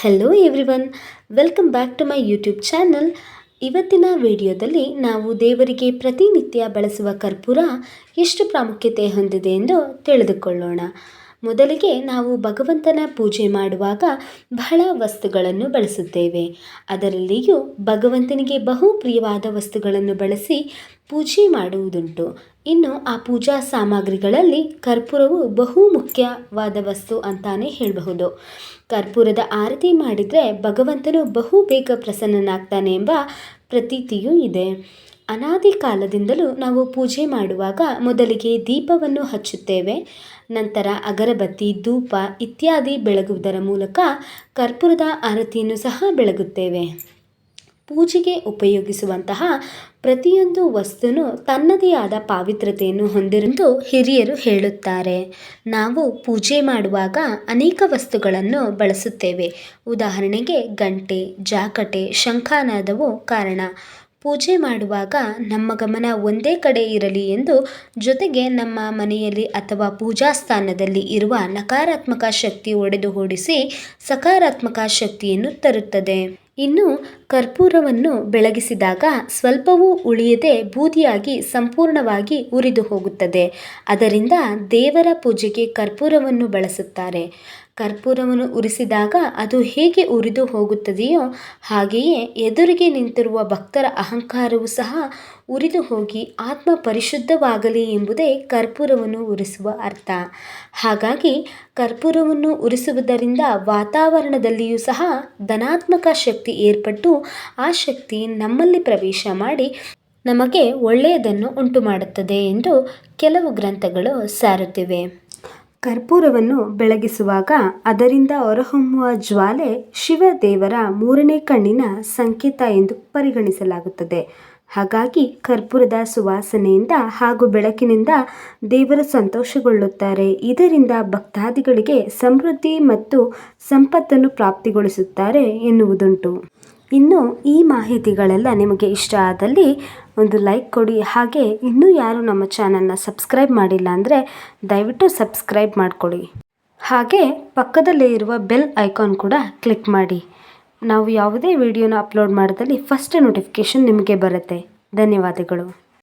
Hello everyone welcome back to my YouTube channel ಇವತ್ತಿನ ವಿಡಿಯೋದಲ್ಲಿ ನಾವು ದೇವರಿಗೆ ಪ್ರತಿನಿತ್ಯ ಬಳಸುವ ಕರ್ಪೂರ ಎಷ್ಟು ಪ್ರಾಮುಖ್ಯತೆ ಹೊಂದಿದೆ ಎಂದು ತಿಳಿದುಕೊಳ್ಳೋಣ. ಮೊದಲಿಗೆ ನಾವು ಭಗವಂತನ ಪೂಜೆ ಮಾಡುವಾಗ ಬಹಳ ವಸ್ತುಗಳನ್ನು ಬಳಸುತ್ತೇವೆ. ಅದರಲ್ಲಿಯೂ ಭಗವಂತನಿಗೆ ಬಹು ಪ್ರಿಯವಾದ ವಸ್ತುಗಳನ್ನು ಬಳಸಿ ಪೂಜೆ ಮಾಡುವುದುಂಟು. ಇನ್ನು ಆ ಪೂಜಾ ಸಾಮಗ್ರಿಗಳಲ್ಲಿ ಕರ್ಪೂರವು ಬಹು ಮುಖ್ಯವಾದ ವಸ್ತು ಅಂತಾನೆ ಹೇಳಬಹುದು. ಕರ್ಪೂರದ ಆರತಿ ಮಾಡಿದರೆ ಭಗವಂತನು ಬಹು ಬೇಗ ಪ್ರಸನ್ನನಾಗ್ತಾನೆ ಎಂಬ ಪ್ರತೀತಿಯೂ ಇದೆ. ಅನಾದಿ ಕಾಲದಿಂದಲೂ ನಾವು ಪೂಜೆ ಮಾಡುವಾಗ ಮೊದಲಿಗೆ ದೀಪವನ್ನು ಹಚ್ಚುತ್ತೇವೆ. ನಂತರ ಅಗರಬತ್ತಿ, ಧೂಪ ಇತ್ಯಾದಿ ಬೆಳಗುವುದರ ಮೂಲಕ ಕರ್ಪೂರದ ಆರತಿಯನ್ನು ಸಹ ಬೆಳಗುತ್ತೇವೆ. ಪೂಜೆಗೆ ಉಪಯೋಗಿಸುವಂತಹ ಪ್ರತಿಯೊಂದು ವಸ್ತುನು ತನ್ನದೇ ಆದ ಪಾವಿತ್ರತೆಯನ್ನು ಹೊಂದಿರುವುದು ಹಿರಿಯರು ಹೇಳುತ್ತಾರೆ. ನಾವು ಪೂಜೆ ಮಾಡುವಾಗ ಅನೇಕ ವಸ್ತುಗಳನ್ನು ಬಳಸುತ್ತೇವೆ. ಉದಾಹರಣೆಗೆ ಗಂಟೆ, ಜಾಕಟೆ, ಶಂಖಾನಾದವು ಕಾರಣ. ಪೂಜೆ ಮಾಡುವಾಗ ನಮ್ಮ ಗಮನ ಒಂದೇ ಕಡೆ ಇರಲಿ ಎಂದು ಜೊತೆಗೆ ನಮ್ಮ ಮನೆಯಲ್ಲಿ ಅಥವಾ ಪೂಜಾ ಸ್ಥಾನದಲ್ಲಿ ಇರುವ ನಕಾರಾತ್ಮಕ ಶಕ್ತಿ ಒಡೆದು ಓಡಿಸಿ ಸಕಾರಾತ್ಮಕ ಶಕ್ತಿಯನ್ನು ತರುತ್ತದೆ. ಇನ್ನು ಕರ್ಪೂರವನ್ನು ಬೆಳಗಿಸಿದಾಗ ಸ್ವಲ್ಪವೂ ಉಳಿಯದೆ ಬೂದಿಯಾಗಿ ಸಂಪೂರ್ಣವಾಗಿ ಉರಿದು ಹೋಗುತ್ತದೆ ಅದರಿಂದ ದೇವರ ಪೂಜೆಗೆ ಕರ್ಪೂರವನ್ನು ಬಳಸುತ್ತಾರೆ. ಕರ್ಪೂರವನ್ನು ಉರಿಸಿದಾಗ ಅದು ಹೇಗೆ ಉರಿದು ಹೋಗುತ್ತದೆಯೋ ಹಾಗೆಯೇ ಎದುರಿಗೆ ನಿಂತಿರುವ ಭಕ್ತರ ಅಹಂಕಾರವು ಸಹ ಉರಿದು ಹೋಗಿ ಆತ್ಮ ಪರಿಶುದ್ಧವಾಗಲಿ ಎಂಬುದೇ ಕರ್ಪೂರವನ್ನು ಉರಿಸುವ ಅರ್ಥ. ಹಾಗಾಗಿ ಕರ್ಪೂರವನ್ನು ಉರಿಸುವುದರಿಂದ ವಾತಾವರಣದಲ್ಲಿಯೂ ಸಹ ಧನಾತ್ಮಕ ಶಕ್ತಿ ಏರ್ಪಟ್ಟು ಆ ಶಕ್ತಿ ನಮ್ಮಲ್ಲಿ ಪ್ರವೇಶ ಮಾಡಿ ನಮಗೆ ಒಳ್ಳೆಯದನ್ನು ಉಂಟು ಮಾಡುತ್ತದೆ ಎಂದು ಕೆಲವು ಗ್ರಂಥಗಳು ಸಾರುತ್ತಿವೆ. ಕರ್ಪೂರವನ್ನು ಬೆಳಗಿಸುವಾಗ ಅದರಿಂದ ಹೊರಹೊಮ್ಮುವ ಜ್ವಾಲೆ ಶಿವದೇವರ ಮೂರನೇ ಕಣ್ಣಿನ ಸಂಕೇತ ಎಂದು ಪರಿಗಣಿಸಲಾಗುತ್ತದೆ. ಹಾಗಾಗಿ ಕರ್ಪೂರದ ಸುವಾಸನೆಯಿಂದ ಹಾಗೂ ಬೆಳಕಿನಿಂದ ದೇವರು ಸಂತೋಷಗೊಳ್ಳುತ್ತಾರೆ. ಇದರಿಂದ ಭಕ್ತಾದಿಗಳಿಗೆ ಸಮೃದ್ಧಿ ಮತ್ತು ಸಂಪತ್ತನ್ನು ಪ್ರಾಪ್ತಿಗೊಳಿಸುತ್ತಾರೆ ಎನ್ನುವುದುಂಟು. ಇನ್ನು ಈ ಮಾಹಿತಿಗಳೆಲ್ಲ ನಿಮಗೆ ಇಷ್ಟ ಆದಲ್ಲಿ ಒಂದು ಲೈಕ್ ಕೊಡಿ. ಹಾಗೆ ಇನ್ನೂ ಯಾರು ನಮ್ಮ ಚಾನಲ್ನ ಸಬ್ಸ್ಕ್ರೈಬ್ ಮಾಡಿಲ್ಲ ಅಂದರೆ ದಯವಿಟ್ಟು ಸಬ್ಸ್ಕ್ರೈಬ್ ಮಾಡಿಕೊಡಿ ಹಾಗೆ ಪಕ್ಕದಲ್ಲೇ ಇರುವ ಬೆಲ್ ಐಕಾನ್ ಕೂಡ ಕ್ಲಿಕ್ ಮಾಡಿ. ನಾವು ಯಾವುದೇ ವಿಡಿಯೋನ ಅಪ್ಲೋಡ್ ಮಾಡಿದಲ್ಲಿ ಫಸ್ಟ್ ನೋಟಿಫಿಕೇಷನ್ ನಿಮಗೆ ಬರುತ್ತೆ. ಧನ್ಯವಾದಗಳು.